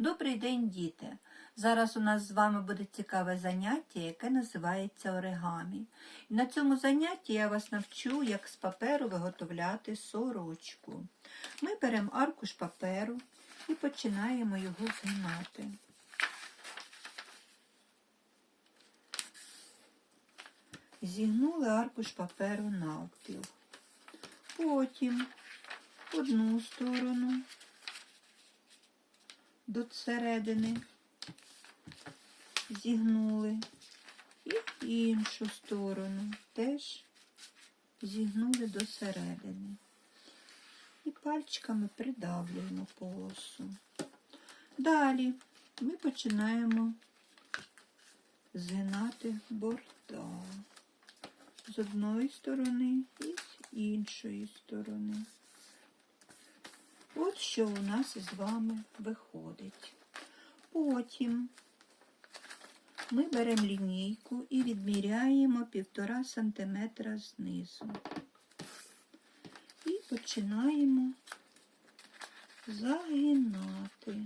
Добрий день, діти! Зараз у нас з вами буде цікаве заняття, яке називається оригамі. І на цьому занятті я вас навчу, як з паперу виготовляти сорочку. Ми беремо аркуш паперу і починаємо його згинати. Зігнули аркуш паперу навпіл. Потім одну сторону до середини зігнули і іншу сторону теж зігнули до середини. І пальчиками придавлюємо полосу. Далі ми починаємо згинати борта з одної сторони і з іншої сторони. От що у нас із вами виходить. Потім ми беремо лінійку і відміряємо півтора сантиметра знизу. І починаємо загинати.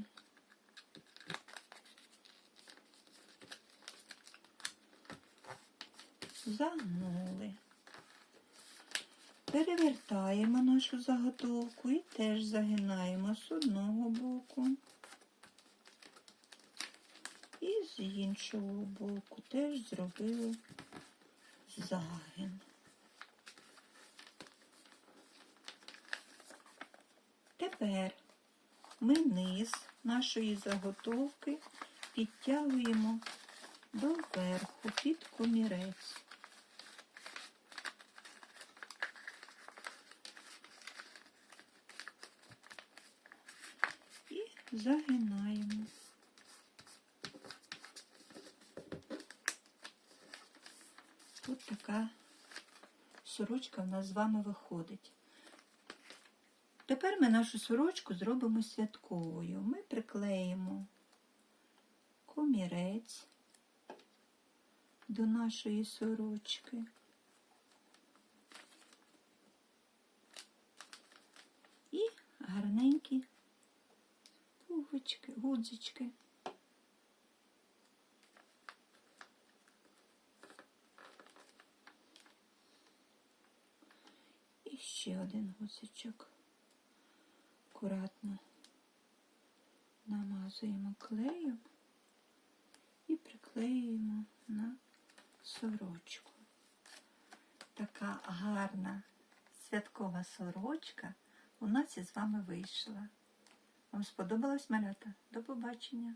Загнули. Перевертаємо нашу заготовку і теж загинаємо з одного боку. І з іншого боку теж зробили загин. Тепер ми низ нашої заготовки підтягуємо до верху під комірець. І загинаємо. Ось така сорочка в нас з вами виходить. Тепер ми нашу сорочку зробимо святковою. Ми приклеїмо комірець до нашої сорочки. І гарненькі пуговички, гудзички. І ще один гудзичок. Акуратно намазуємо клеєм і приклеюємо на сорочку. Така гарна святкова сорочка у нас із вами вийшла. Вам сподобалась малята? До побачення!